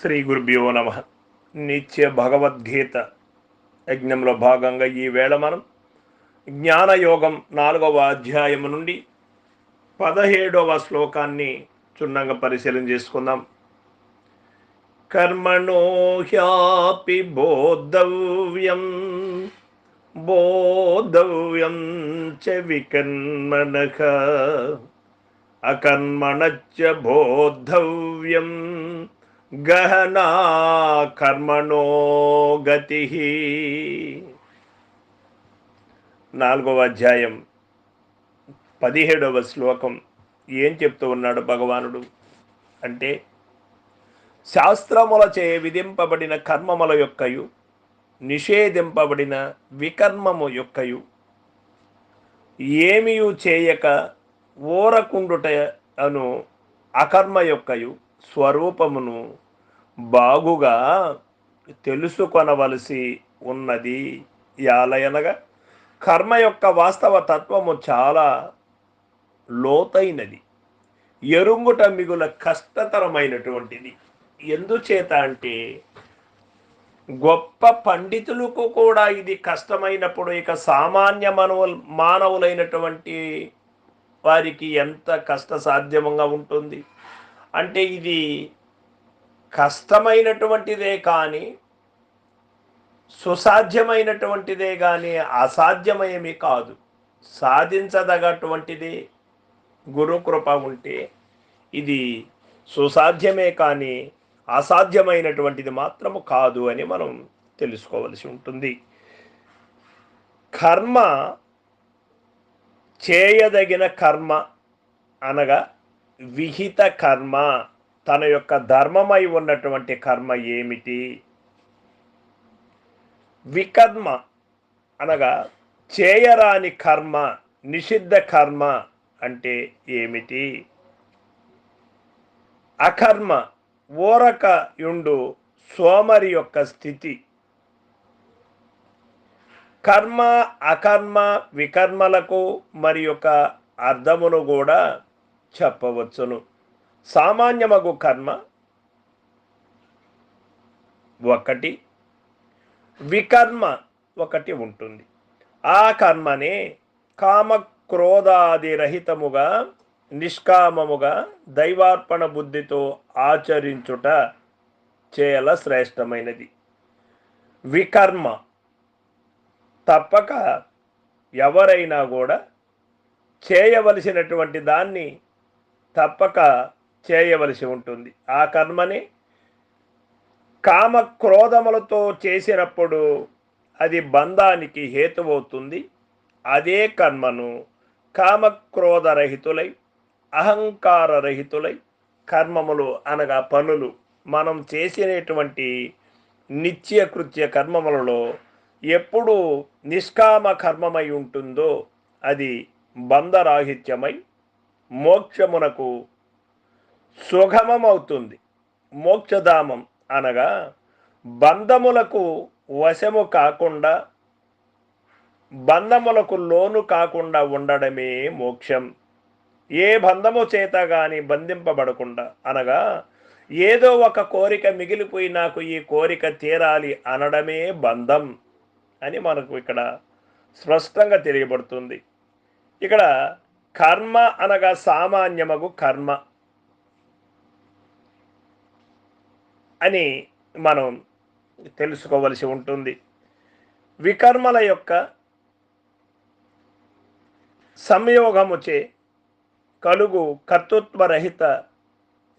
శ్రీ గురుభ్యో నమ. నిత్య భగవద్గీత యజ్ఞంలో భాగంగా ఈ వేళ మనం జ్ఞానయోగం నాలుగవ అధ్యాయము నుండి పదహేడవ శ్లోకాన్ని చున్నంగా పరిశీలన చేసుకుందాం. కర్మణో హ్యాపి బోధవ్యం బోధవ్యం చ వికర్మణః. అకర్మణ బోధవ్యం గహనా కర్మణో గతి. నాలుగవ అధ్యాయం పదిహేడవ శ్లోకం. ఏం చెప్తూ ఉన్నాడు భగవానుడు? అంటే శాస్త్రములచే విధింపబడిన కర్మముల యొక్కయు నిషేధింపబడిన వికర్మము యొక్కయు ఏమియు చేయక ఓరకుండుట అను అకర్మ యొక్కయు స్వరూపమును బాగుగా తెలుసుకొనవలసి ఉన్నది యాలయనగా. కర్మ యొక్క వాస్తవ తత్వము చాలా లోతైనది. ఎరుంగుట మిగుల కష్టతరమైనటువంటిది. ఎందుచేత అంటే గొప్ప పండితులకు కూడా ఇది కష్టమైనప్పుడు ఇక సామాన్య మనవులు మానవులైనటువంటి వారికి ఎంత కష్ట సాధ్యంగా ఉంటుంది? అంటే ఇది కష్టమైనటువంటిదే కానీ సుసాధ్యమైనటువంటిదే కానీ అసాధ్యమేమి కాదు. సాధించదగటువంటిది గురుకృప ఉంటే ఇది సుసాధ్యమే కానీ అసాధ్యమైనటువంటిది మాత్రము కాదు అని మనం తెలుసుకోవలసి ఉంటుంది. కర్మ చేయదగిన కర్మ అనగా విహిత కర్మ తన యొక్క ధర్మమై ఉన్నటువంటి కర్మ ఏమిటి? వికర్మ అనగా చేయరాని కర్మ నిషిద్ధ కర్మ అంటే ఏమిటి? అకర్మ ఓరక యుండు సోమరి యొక్క స్థితి. కర్మ అకర్మ వికర్మలకు మరి యొక్క అర్థమును కూడా చెప్పవచ్చును. సామాన్యమగు కర్మ ఒకటి వికర్మ ఒకటి ఉంటుంది. ఆ కర్మనే కామ నిష్కామముగా దైవార్పణ బుద్ధితో ఆచరించుట చేయల శ్రేష్టమైనది. వికర్మ తప్పక ఎవరైనా కూడా చేయవలసినటువంటి దాన్ని తప్పక చేయవలసి ఉంటుంది. ఆ కర్మని కామ క్రోధములతో చేసినప్పుడు అది బంధానికి హేతువవుతుంది. అదే కర్మను కామక్రోధరహితులై అహంకారరహితులై కర్మములు అనగా పనులు. మనం చేసినటువంటి నిత్యకృత్య కర్మములలో ఎప్పుడు నిష్కామ కర్మమై ఉంటుందో అది బంధరాహిత్యమై మోక్షమునకు సుగమమవుతుంది. మోక్షధామం అనగా బంధములకు వశము కాకుండా బంధములకు లోను కాకుండా ఉండడమే మోక్షం. ఏ బంధము చేత కానీ బంధింపబడకుండా అనగా ఏదో ఒక కోరిక మిగిలిపోయి నాకు ఈ కోరిక తీరాలి అనడమే బంధం అని మనకు ఇక్కడ స్పష్టంగా తెలియబడుతుంది. ఇక్కడ కర్మ అనగా సామాన్యమగు కర్మ అని మనం తెలుసుకోవలసి ఉంటుంది. వికర్మల యొక్క సంయోగముచే కలుగు కర్తృత్వరహిత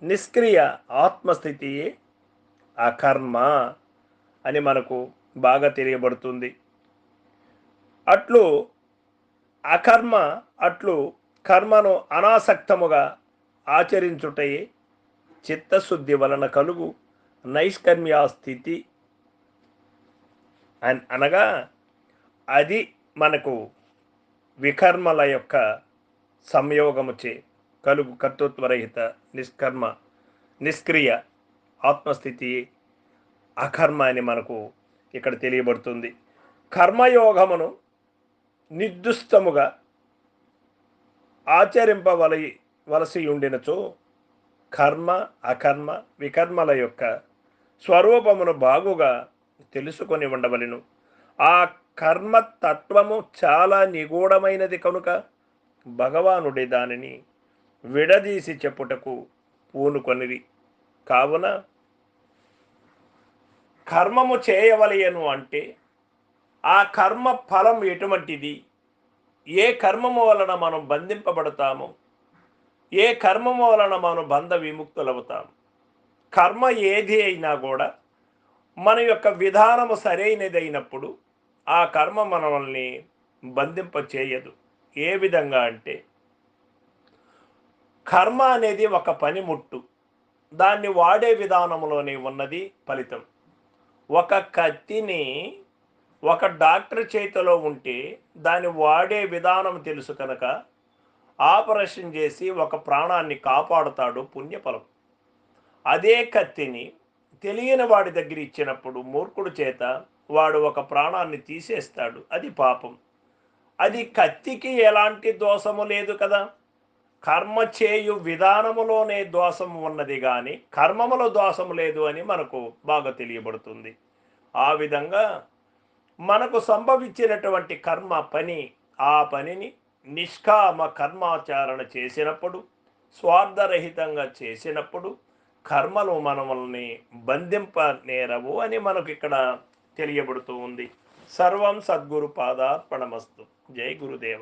నిష్క్రియ ఆత్మస్థితియే అకర్మ అని మనకు బాగా తెలియబడుతుంది. అట్లు అకర్మ అట్లు కర్మను అనాసక్తముగా ఆచరించుటయే చిత్తశుద్ధి వలన కలుగు నైష్కర్మ్యా స్థితి. అన్ అనగా అది మనకు వికర్మల యొక్క సంయోగముచే కలుగు కర్తృత్వరహిత నిష్కర్మ నిష్క్రియ ఆత్మస్థితి అకర్మ అని మనకు ఇక్కడ తెలియబడుతుంది. కర్మయోగమును నిర్దుష్టముగా ఆచరింపవల వలసి ఉండినచో కర్మ అకర్మ వికర్మల యొక్క స్వరూపమును బాగుగా తెలుసుకొని ఉండవలెను. ఆ కర్మ తత్వము చాలా నిగూఢమైనది కనుక భగవానుడి దానిని విడదీసి చెప్పుటకు పూనుకొనిది కావున కర్మము చేయవలయను అంటే ఆ కర్మ ఫలం ఎటువంటిది? ఏ కర్మము వలన మనం బంధింపబడతాము? ఏ కర్మము వలన మనం బంధ విముక్తులవుతాము? కర్మ ఏది అయినా కూడా మన యొక్క విధానము సరైనదైనప్పుడు ఆ కర్మ మనల్ని బంధింప చేయదు ఏ విధంగా అంటే కర్మ అనేది ఒక పనిముట్టు. దాన్ని వాడే విధానంలోనే ఉన్నది ఫలితం. ఒక కత్తిని ఒక డాక్టర్ చేతిలో ఉంటే దాన్ని వాడే విధానం తెలుసు కనుక ఆపరేషన్ చేసి ఒక ప్రాణాన్ని కాపాడుతాడు పుణ్యఫలం. అదే కత్తిని తెలియని వాడి దగ్గర ఇచ్చినప్పుడు మూర్ఖుడు చేత వాడు ఒక ప్రాణాన్ని తీసేస్తాడు. అది పాపం. అది కత్తికి ఎలాంటి దోషము లేదు కదా. కర్మ చేయు విధానములోనే దోషం ఉన్నది కానీ కర్మములో దోషం లేదు అని మనకు బాగా తెలియబడుతుంది. ఆ విధంగా మనకు సంభవించినటువంటి కర్మ పని ఆ పనిని నిష్కామ కర్మాచరణ చేసినప్పుడు స్వార్థరహితంగా చేసినప్పుడు కర్మలు మనల్ని బంధింప నేరవు అని మనకు ఇక్కడ తెలియబడుతూ ఉంది. సర్వం సద్గురు పాదార్పణమస్తు. జై గురుదేవ.